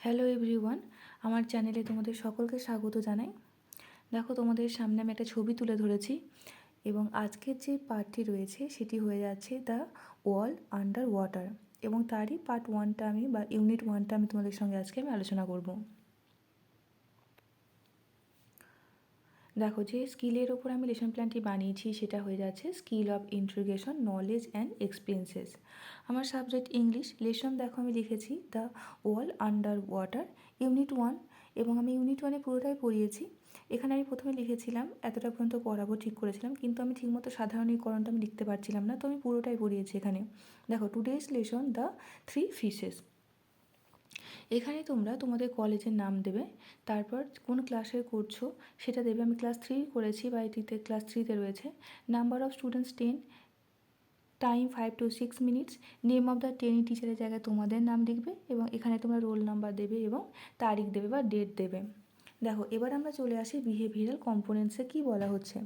Hello everyone আমার চ্যানেলে তোমাদের সকলকে স্বাগত জানাই। দেখো তোমাদের সামনে আমি একটা ছবি তুলে ধরেছি এবং আজকের যে পার্টটি রয়েছে সেটি হয়ে যাচ্ছে দ্য ওয়াল আন্ডার ওয়াটার এবং তারই পার্ট ওয়ানটা আমি বা ইউনিট ওয়ানটা আমি তোমাদের সঙ্গে আজকে আমি আলোচনা করব। দেখো যে স্কিলের ওপর আমি লেসন প্ল্যানটি বানিয়েছি, সেটা হয়ে যাচ্ছে skill of integration, knowledge and experiences আমার সাবজেক্ট ইংলিশ লেসন দেখো আমি লিখেছি the wall under water unit one এবং আমি ইউনিট ওয়ানে পুরোটাই পড়িয়েছি। এখানে আমি প্রথমে লিখেছিলাম, এতটা পর্যন্ত পড়াবো ঠিক করেছিলাম, কিন্তু আমি ঠিকমতো সাধারণীকরণটা আমি লিখতে পারছিলাম না, তো আমি পুরোটাই পড়িয়েছি এখানে। দেখো today's lesson the three fishes. এখানে তোমরা তোমাদের কলেজের নাম দেবে, তারপর কোন ক্লাসে করছ সেটা দেবে। আমি ক্লাস থ্রি করেছি বা এটিতে ক্লাস থ্রিতে রয়েছে। Number of students ten time five to six minutes name of the training টিচারের জায়গায় তোমাদের নাম লিখবে এবং এখানে তোমরা রোল নাম্বার দেবে এবং তারিখ দেবে বা ডেট দেবে। দেখো, এবার আমরা চলে আসি বিহেভিয়ারাল কম্পোনেন্টসে কী বলা হচ্ছে।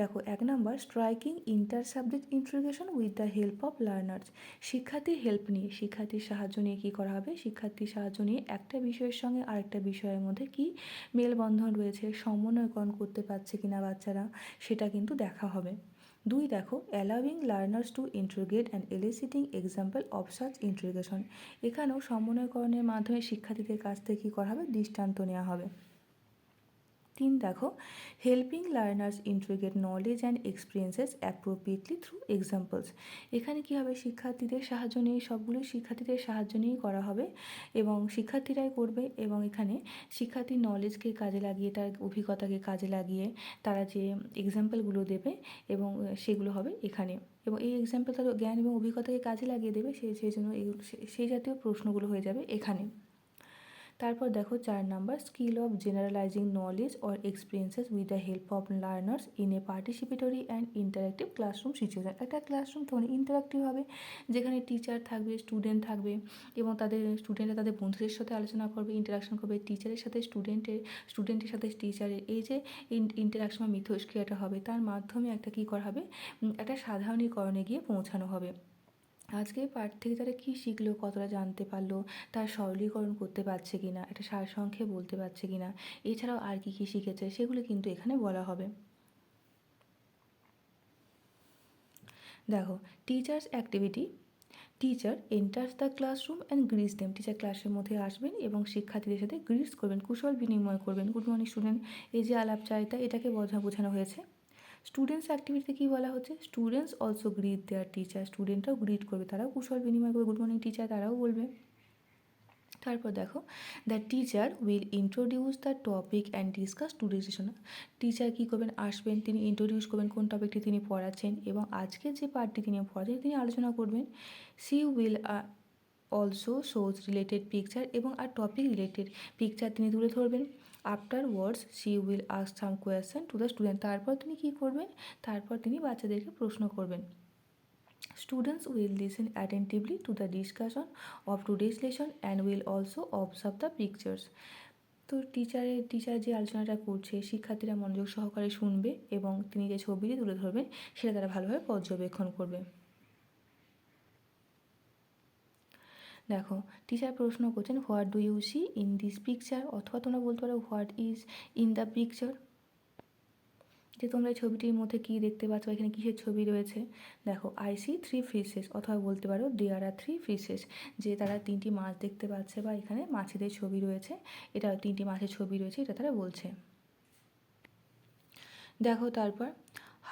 দেখো, এক নম্বর striking inter subject integration with the help of learners শিক্ষার্থীর হেল্প নিয়ে, শিক্ষার্থীর সাহায্য নিয়ে কী করা হবে? শিক্ষার্থীর সাহায্য নিয়ে একটা বিষয়ের সঙ্গে আরেকটা বিষয়ের মধ্যে কী মেলবন্ধন রয়েছে, সমন্বয়করণ করতে পারছে কিনা বাচ্চারা, সেটা কিন্তু দেখা হবে। দুই, দেখো allowing learners to interrogate and eliciting example of such integration এখানেও সমন্বয়করণের মাধ্যমে শিক্ষার্থীদের কাছ থেকে কী করা হবে? দৃষ্টান্ত নেওয়া হবে। তিন দেখো helping learners integrate knowledge and experiences appropriately through examples এখানে কী হবে? শিক্ষার্থীদের সাহায্য নিয়ে সবগুলো শিক্ষার্থীদের সাহায্য নিয়েই করা হবে এবং শিক্ষার্থীরাই করবে এবং এখানে শিক্ষার্থীর নলেজকে কাজে লাগিয়ে, তার অভিজ্ঞতাকে কাজে লাগিয়ে তারা যে এক্সাম্পলগুলো দেবে এবং সেগুলো হবে এখানে। এবং এই এক্সাম্পল তাদের জ্ঞান এবং অভিজ্ঞতাকে কাজে লাগিয়ে দেবে সেই সেই জন্য সেই জাতীয় প্রশ্নগুলো হয়ে যাবে এখানে। তারপর দেখো চার number skill of generalising knowledge or experiences with the help of learners in a participatory and interactive classroom situation একটা ক্লাসরুম তখন ইন্টারাক্টিভ হবে, যেখানে টিচার থাকবে স্টুডেন্ট থাকবে এবং তাদের স্টুডেন্টরা তাদের বন্ধুদের সাথে আলোচনা করবে ইন্টারাকশন করবে টিচারের সাথে স্টুডেন্টের স্টুডেন্টের সাথে টিচারের এই যে ইন্টারাকশন বা মিথস্ক্রিয়াটা হবে, তার মাধ্যমে একটা কী করা হবে? একটা সাধারণীকরণে গিয়ে পৌঁছানো হবে। আজকে পাঠ থেকে তারা কী শিখলো, কতটা জানতে পারল, তার সরলীকরণ করতে পারছে কি না একটা সারসংক্ষেপ বলতে পারছে কি না এছাড়াও আর কী কী শিখেছে, সেগুলো কিন্তু এখানে বলা হবে। দেখো teachers activity teacher enters the classroom and greets them teacher ক্লাসের মধ্যে আসবেন এবং শিক্ষার্থীদের সাথে গ্রিস করবেন, কুশল বিনিময় করবেন। গুড মর্নিং স্টুডেন্ট এই যে আলাপচারিতা, এটাকে বোঝা, বোঝানো হয়েছে। স্টুডেন্টস অ্যাক্টিভিটিতে কী বলা হচ্ছে? Students also greet their teacher স্টুডেন্টরাও greet করবে, তারাও কুশল বিনিময় করবে গুড মর্নিং টিচার তারাও বলবে। তারপর দেখো the teacher will introduce the topic and discuss today's session teacher কী করবেন? আসবেন, তিনি ইন্ট্রোডিউস করবেন কোন টপিকটি তিনি পড়াচ্ছেন এবং আজকের যে পার্টটি তিনি পড়াচ্ছেন, তিনি আলোচনা করবেন। She will also shows related picture এবং আর টপিক রিলেটেড পিকচার তিনি তুলে ধরবেন। Afterwards she will ask some question to the student তারপর তিনি কী করবেন? তারপর তিনি বাচ্চাদেরকে প্রশ্ন করবেন। Students will listen attentively to the discussion of today's lesson and will also observe the pictures তো টিচারের টিচার যে আলোচনাটা করছে, শিক্ষার্থীরা মনোযোগ সহকারে শুনবে এবং তিনি যে ছবিটি তুলে ধরবেন, সেটা তারা ভালোভাবে পর্যবেক্ষণ করবে। দেখো টিচার প্রশ্ন করছেন what do you see in this picture অথবা তোমরা বলতে পারো what is in the picture যে তোমরা এই ছবিটির মধ্যে কী দেখতে পাচ্ছ এখানে কিসের ছবি রয়েছে? দেখো আই সি থ্রি ফিশেস অথবা বলতে পারো দেয়ার আর থ্রি ফিশেস যে তারা তিনটি মাছ দেখতে পাচ্ছে, বা এখানে মাছেদের ছবি রয়েছে, এটা তিনটি মাছের ছবি রয়েছে, এটা তারা বলছে। দেখো তারপর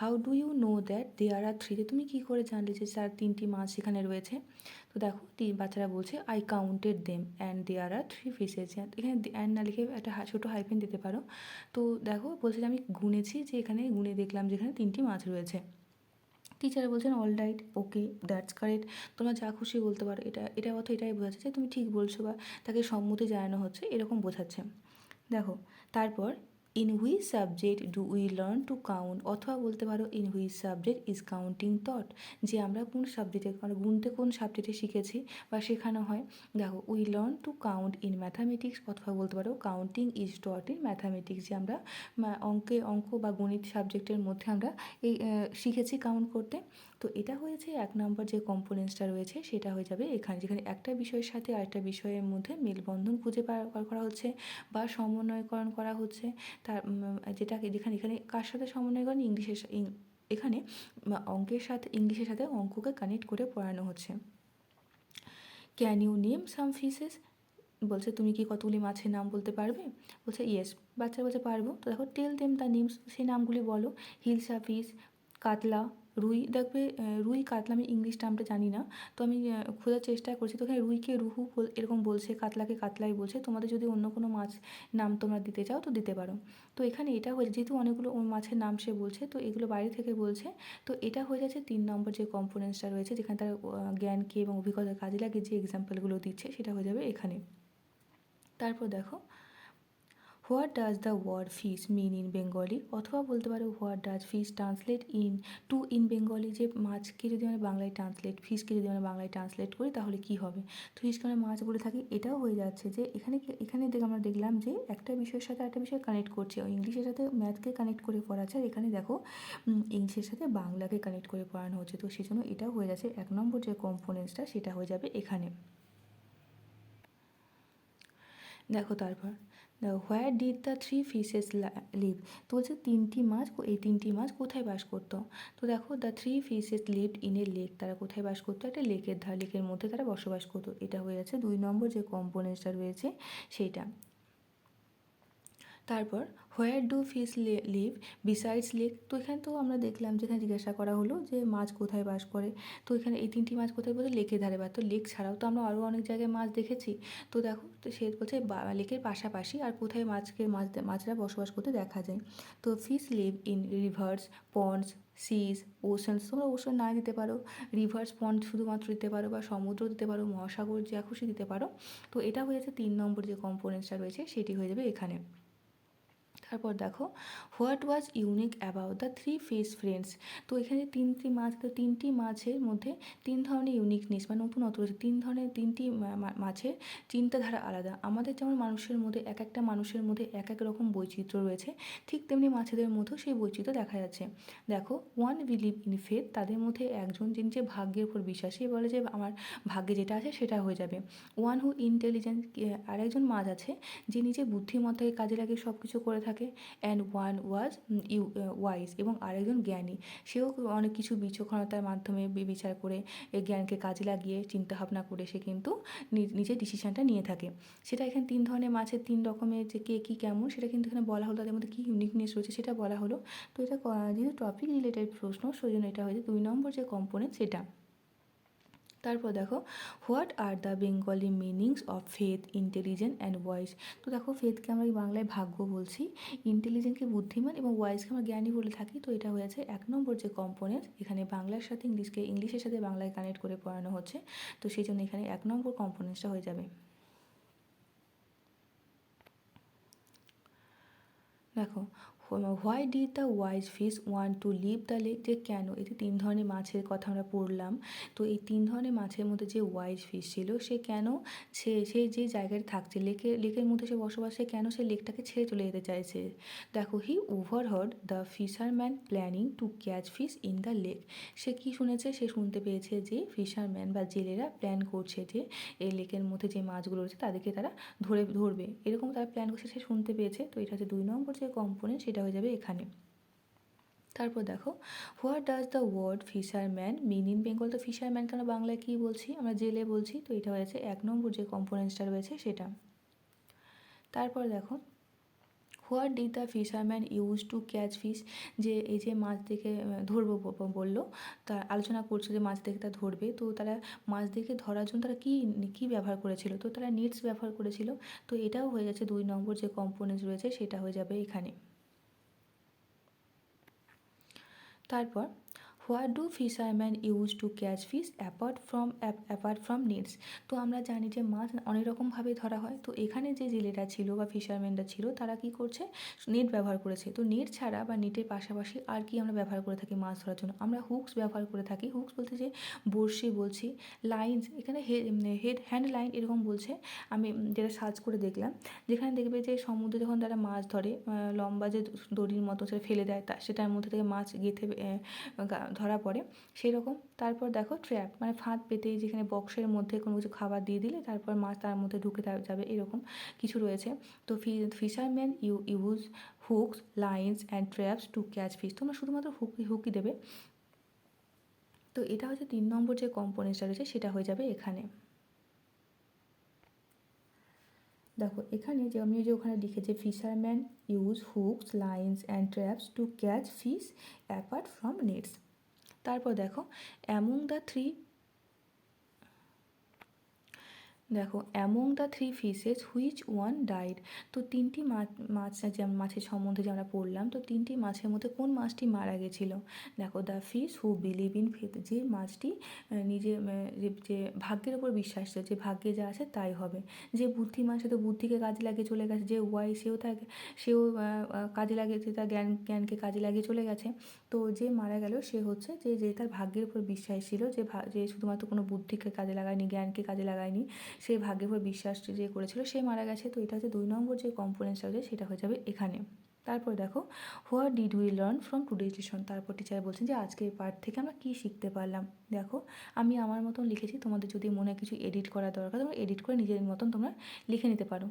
how do you know that there are থ্রিতে তুমি কী করে জানলে যে চার, তিনটি মাছ সেখানে রয়েছে? তো দেখো তিন বাচ্চারা বলছে I counted them and there are three fishes এখানে অ্যান্ড না লিখে একটা ছোটো হাইফেন দিতে পারো। তো দেখো, বলছে যে আমি গুনেছি যে এখানে গুনে দেখলাম যে এখানে তিনটি মাছ রয়েছে। টিচার বলছেন all right okay that's correct তোমরা যা খুশি বলতে পারো। এটা এটা অর্থ এটাই বোঝাচ্ছে যে তুমি ঠিক বলছো বা তাকে সম্মতি জানানো হচ্ছে, এরকম বোঝাচ্ছে। দেখো, তারপর in which subject do we learn to count অথবা বলতে পারো in which subject is counting taught যে আমরা কোন সাবজেক্টে মানে গুনতে কোন সাবজেক্টে শিখেছি বা শেখানো হয়? দেখো we learn to count in mathematics অথবা বলতে পারো counting is taught in mathematics যে আমরা অঙ্কে অঙ্ক বা গণিত সাবজেক্টের মধ্যে আমরা এই শিখেছি কাউন্ট করতে। তো এটা হয়েছে এক নম্বর যে কম্পোনেন্টসটা রয়েছে, সেটা হয়ে যাবে এখানে, যেখানে একটা বিষয়ের সাথে আরেকটা বিষয়ের মধ্যে মেলবন্ধন খুঁজে বার করা হচ্ছে বা সমন্বয়করণ করা হচ্ছে। তার যেটাকে, যেখানে, এখানে কার সাথে সমন্বয়করণ? ইংলিশের এখানে অঙ্কের সাথে, ইংলিশের সাথে অঙ্ককে কানেক্ট করে পড়ানো হচ্ছে। Can you name some fishes বলছে, তুমি কি কতগুলি মাছের নাম বলতে পারবে? বলছে ইয়েস বাচ্চা বলছে পারব। তো দেখো টেল দেম দ্য নেমস সেই নামগুলি বলো। হিলসা ফিস কাতলা রুই, দেখবে রুই কাতলা আমি ইংলিশ টার্মটা জানি না। তো আমি খোঁজার চেষ্টা করছি। তো এখানে রুইকে রুহু এরকম বলছে, কাতলাকে কাতলাই বলছে। তোমাদের যদি অন্য কোনো মাছ নাম তোমরা দিতে চাও, তো দিতে পারো। তো এখানে এটা হয়েছে যেহেতু অনেকগুলো মাছের নাম সে বলছে, তো এগুলো বাইরে থেকে বলছে। তো এটা হয়ে যাচ্ছে তিন নম্বর যে কম্পোনেন্টসটা রয়েছে, যেখানে তার জ্ঞানকে এবং অভিজ্ঞতা কাজে লাগে, যে এক্সাম্পলগুলো দিচ্ছে, সেটা হয়ে যাবে এখানে। তারপর দেখো what does the word fish mean in Bengali? অথবা বলতে পারো, what does fish translate into in Bengali? যে মাছকে যদি আমরা বাংলায় ট্রান্সলেট, ফিসকে যদি আমরা বাংলায় ট্রান্সলেট করি, তাহলে কী হবে? তো ফিসকে আমরা মাছ বলে থাকি, এটাও হয়ে যাচ্ছে যে এখানে এখানে দেখে আমরা দেখলাম যে একটা বিষয়ের সাথে একটা বিষয় কানেক্ট করছে। ইংলিশের সাথে ম্যাথকে কানেক্ট করে পড়াচ্ছে, আর এখানে দেখো ইংলিশের সাথে বাংলাকে কানেক্ট করে পড়ানো হচ্ছে। তো সেই জন্য এটাও হয়ে যাচ্ছে। এক নম্বর যে কম্পোনেন্টসটা সেটা হয়ে যাবে এখানে। দেখো তারপর। Where did the three fishes live তো বলছে, তিনটি মাছ এই তিনটি মাছ কোথায় বাস করতো? তো দেখো the three fishes lived in a lake তারা কোথায় বাস করতো? একটা লেকের ধার লেকের মধ্যে তারা বসবাস করতো। এটা হয়ে যাচ্ছে দুই নম্বর যে কম্পোনেন্টসটা রয়েছে, সেইটা। তারপর where do fish live besides lake তো এখানে তো আমরা দেখলাম যেখানে জিজ্ঞাসা করা হলো যে মাছ কোথায় বাস করে। তো এখানে এই তিনটি মাছ কোথায় বলতে লেকের ধারে বা তো লেক ছাড়াও তো আমরা আরও অনেক জায়গায় মাছ দেখেছি। তো দেখো, তো সে বলছে লেকের পাশাপাশি আর কোথায় মাছকে, মাছ মাছরা বসবাস করতে দেখা যায়। তো fish live in rivers ponds seas oceans তোমরা ওশান না দিতে পারো। রিভার্স পন্ড শুধুমাত্র দিতে পারো বা সমুদ্র দিতে পারো, মহাসাগর যা খুশি দিতে পারো। তো এটা হয়ে যাচ্ছে তিন নম্বর যে কম্পোনেন্টসটা রয়েছে, সেটি হয়ে যাবে এখানে। তারপর দেখো, what was unique about the three fish friends? তো এখানে তিনটি মাছ তো তিনটি মাছের মধ্যে তিন ধরনের ইউনিকনেস বা নতুনত্ব রয়েছে। তিন ধরনের, তিনটি মাছের চিন্তাধারা আলাদা। আমাদের যেমন মানুষের মধ্যে, এক একটা মানুষের মধ্যে এক এক রকম বৈচিত্র্য রয়েছে, ঠিক তেমনি মাছেদের মধ্যেও সেই বৈচিত্র্য দেখা যাচ্ছে। দেখো ওয়ান বিলিভ ইন ফেথ তাদের মধ্যে একজন যিনি যে ভাগ্যের উপর বিশ্বাস, বলে যে আমার ভাগ্যে যেটা আছে সেটা হয়ে যাবে। ওয়ান হু ইন্টেলিজেন্ট আরেকজন মাছ আছে যে নিজে বুদ্ধিমত্তাকে কাজে লাগিয়ে সব কিছু করে থাকে and one was you wise এবং আরেকজন জ্ঞানী। সেও অনেক কিছু বিচক্ষণতার মাধ্যমে বিচার করে এই জ্ঞানকে কাজে লাগিয়ে চিন্তাভাবনা করে সে কিন্তু নিজের ডিসিশনটা নিয়ে থাকে। সেটা এখানে তিন ধরনের, মাছের তিন রকমের যে কে কী কেমন, সেটা কিন্তু এখানে বলা হলো, তাদের মধ্যে কী ইউনিকনেস রয়েছে সেটা বলা হলো। তো এটা যেহেতু টপিক রিলেটেড প্রশ্ন, সেই জন্য এটা হয়েছে। দুই নম্বর যে কম্পোনেন্ট সেটা। তারপর দেখো what are the Bengali meanings of faith intelligent and voice তো দেখো ফেথকে আমরা বাংলায় ভাগ্য বলছি ইন্টেলিজেন্টকে বুদ্ধিমান এবং ভয়েসকে আমরা জ্ঞানী বলে থাকি। তো এটা হয়েছে এক নম্বর যে কম্পোনেন্ট এখানে বাংলার সাথে ইংলিশকে, ইংলিশের সাথে বাংলায় কানেক্ট করে পড়ানো হচ্ছে। তো সেই জন্য এখানে এক নম্বর কম্পোনেন্টসটা হয়ে যাবে। দেখো why did the wise fish want to leave the lake যে কেন? যে তিন ধরনের মাছের কথা আমরা পড়লাম। তো এই তিন ধরনের মাছের মধ্যে যে ওয়াইজ ফিস ছিল, সে কেন সে সে যে জায়গায় থাকছে, লেকের লেকের মধ্যে সে বসবাস, সে কেন সে লেকটাকে ছেড়ে চলে যেতে চাইছে? দেখো he overheard the fisherman planning to catch fish in the lake সে কি শুনেছে? সে শুনতে পেয়েছে যে ফিশারম্যান বা জেলেরা প্ল্যান করছে যে এই লেকের মধ্যে যে মাছগুলো রয়েছে, তাদেরকে তারা ধরে, ধরবে। এরকম তারা প্ল্যান করছে, সে শুনতে পেয়েছে। তো এটা হচ্ছে দুই নম্বর যে কম্পোনেন্ট সেটা হয়ে যাবে এখানে। তারপর দেখো, what does the word fisherman mean? In Bengal তো ফিশারম্যানকে আমরা বাংলায় কী বলছি? আমরা জেলে বলছি, তো এটা হয়েছে এক নম্বর যে কম্পোনেন্টসটা রয়েছে সেটা। তারপর দেখো, what did the fisherman use to catch fish? যে এই যে মাছ দেখে ধরবো বলল, তা আলোচনা করছে যে মাছ দেখে তা ধরবে, তো তারা মাছ দেখে ধরার জন্য তারা কী কী ব্যবহার করেছিল? তো তারা নেটস ব্যবহার করেছিল, তো এটাও হয়ে যাচ্ছে দুই নম্বর যে কম্পোনেন্টস রয়েছে সেটা হয়ে যাবে এখানে। তারপর what do fisherman use to catch fish apart from apart from nets তো আমরা জানি যে মাছ অনেক রকমভাবে ধরা হয়। তো এখানে যে জেলেরা ছিল বা ফিশারম্যানরা ছিল, তারা কি করছে? নেট ব্যবহার করেছে। তো নেট ছাড়া বা নেটের পাশাপাশি আর কি আমরা ব্যবহার করে থাকি মাছ ধরার জন্য? আমরা হুকস ব্যবহার করে থাকি। হুকস বলতে যে বড়শি বলছি, লাইনস, এখানে হেড, হ্যান্ড লাইন এরকম বলছে। আমি যেটা সার্চ করে দেখলাম, যেখানে দেখবে যে সমুদ্রে যখন তারা মাছ ধরে লম্বা যে দড়ির মতো সেটা ফেলে দেয়, তা সেটার মধ্যে থেকে মাছ গেঁথে ধরা পড়ে সেই রকম তারপর দেখো ট্র্যাপ মানে ফাঁদ পেতে যেখানে বক্সের মধ্যে কোনো কিছু খাবার দিয়ে দিলে তারপর মাছ তার মধ্যে ঢুকে যাবে, এরকম কিছু রয়েছে। তো fisherman you use hooks lines and traps to catch fish তোমরা শুধুমাত্র হুকি হুকি দেবে। তো এটা হচ্ছে তিন নম্বর যে কম্পোনেন্টসটা রয়েছে, সেটা হয়ে যাবে এখানে। দেখো, এখানে যে আমি যে ওখানে লিখেছি fisherman use hooks lines and traps to catch fish apart from nets তারপর দেখো অ্যামং দ্য থ্রি দেখো among the three fishes which one died তো তিনটি মাছ মাছ যে মাছের সম্বন্ধে যে আমরা পড়লাম, তো তিনটি মাছের মধ্যে কোন মাছটি মারা গেছিল? দেখো the fish who believe in faith যে মাছটি নিজে যে ভাগ্যের ওপর বিশ্বাস, যে ভাগ্যে যা আছে তাই হবে। যে বুদ্ধিমান সে তো বুদ্ধিকে কাজে লাগিয়ে চলে গেছে, যে ওয়াই সেও তার সেও কাজে লাগিয়েছে তার জ্ঞান, জ্ঞানকে কাজে লাগিয়ে চলে গেছে। তো যে মারা গেল, সে হচ্ছে যে যে তার ভাগ্যের উপর বিশ্বাস ছিল, যে যে শুধুমাত্র কোনো বুদ্ধিকে কাজে লাগায়নি, জ্ঞানকে কাজে লাগায়নি সে উপর বিশ্বাস যে করেছিল, সে মারা গেছে। তো এটা হচ্ছে দুই নম্বর যে কম্পোনেন্টসটা রয়েছে সেটা হয়ে যাবে এখানে। তারপর দেখো, what did we learn from today's lesson তারপর টিচার বলছেন যে আজকের পার্ট থেকে আমরা কী শিখতে পারলাম? দেখো, আমি আমার মতন লিখেছি, তোমাদের যদি মনে কিছু এডিট করা দরকার, তোমরা এডিট করে নিজের মতন তোমরা লিখে নিতে পারো।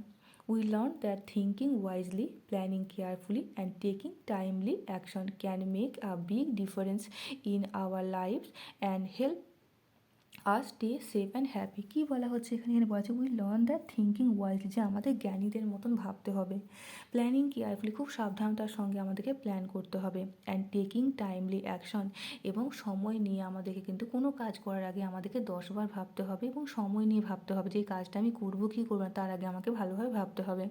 We learn that thinking wisely planning carefully and taking timely action can make a big difference in our life and help our stay safe and happy. কী বলা হচ্ছে এখানে? এখানে বলা হচ্ছে we learn that thinking wisely যে আমাদের জ্ঞানীদের মতন ভাবতে হবে। প্ল্যানিং কেয়ারফুলি খুব সাবধানতার সঙ্গে আমাদেরকে প্ল্যান করতে হবে। অ্যান্ড টেকিং টাইমলি অ্যাকশন এবং সময় নিয়ে আমাদেরকে কিন্তু কোনো কাজ করার আগে আমাদেরকে দশবার ভাবতে হবে এবং সময় নিয়ে ভাবতে হবে যে এই কাজটা আমি করব কী করব না, তার আগে আমাকে ভালোভাবে ভাবতে হবে।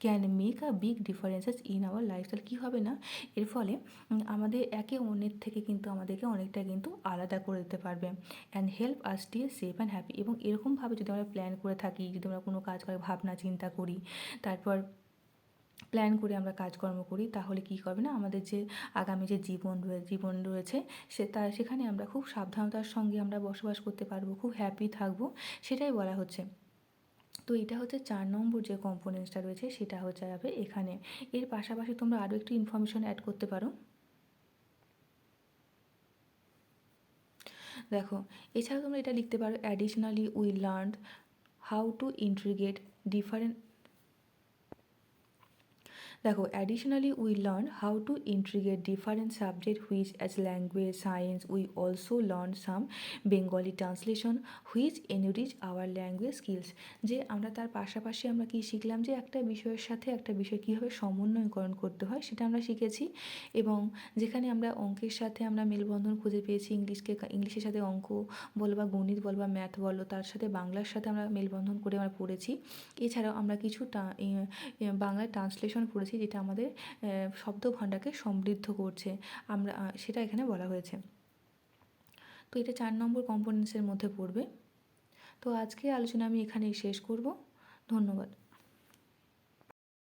Can make a big differences in our lifestyle কী হবে না? এর ফলে আমাদের একে অন্যের থেকে কিন্তু আমাদেরকে অনেকটা কিন্তু আলাদা করে দিতে পারবে। And help stay safe and happy এবং এরকমভাবে যদি আমরা প্ল্যান করে থাকি, যদি আমরা কোনো কাজ করে ভাবনা, চিন্তা করি, তারপর প্ল্যান করে আমরা কাজকর্ম করি, তাহলে কী করবে না? আমাদের যে আগামী যে জীবন জীবন রয়েছে, সে তার সেখানে আমরা খুব সাবধানতার সঙ্গে আমরা বসবাস করতে পারব, খুব হ্যাপি থাকব, সেটাই বলা হচ্ছে। তো এটা হচ্ছে চার নম্বর যে কম্পোনেন্টসটা রয়েছে, সেটা হচ্ছে যাবে এখানে। এর পাশাপাশি তোমরা আরও একটু ইনফরমেশন অ্যাড করতে পারো। দেখো এছাড়া তোমরা এটা লিখতে পারো additionally we learn how to integrate different দেখো additionally we learn how to integrate different subject which as language science we also learn some Bengali translation which enrich our language skills যে আমরা তার পাশাপাশি আমরা কি শিখলাম? যে একটা বিষয়ের সাথে একটা বিষয় কীভাবে সমন্বয়করণ করতে হয় সেটা আমরা শিখেছি এবং যেখানে আমরা অঙ্কের সাথে আমরা মেলবন্ধন খুঁজে পেয়েছি, ইংলিশকে ইংলিশের সাথে অঙ্ক বলো বা গণিত বলো বা ম্যাথ বলো, তার সাথে বাংলার সাথে আমরা মেলবন্ধন করে আমরা পড়েছি। এছাড়াও আমরা কিছু বাংলায় ট্রান্সলেশন পড়েছি যেটা আমাদের আহ, শব্দ ভাণ্ডারকে সমৃদ্ধ করছে। আমরা সেটা এখানে বলা হয়েছে। তো এটা চার নম্বর কম্পোনেন্টসের মধ্যে পড়বে। তো আজকে আলোচনা আমি এখানেই শেষ করব। ধন্যবাদ।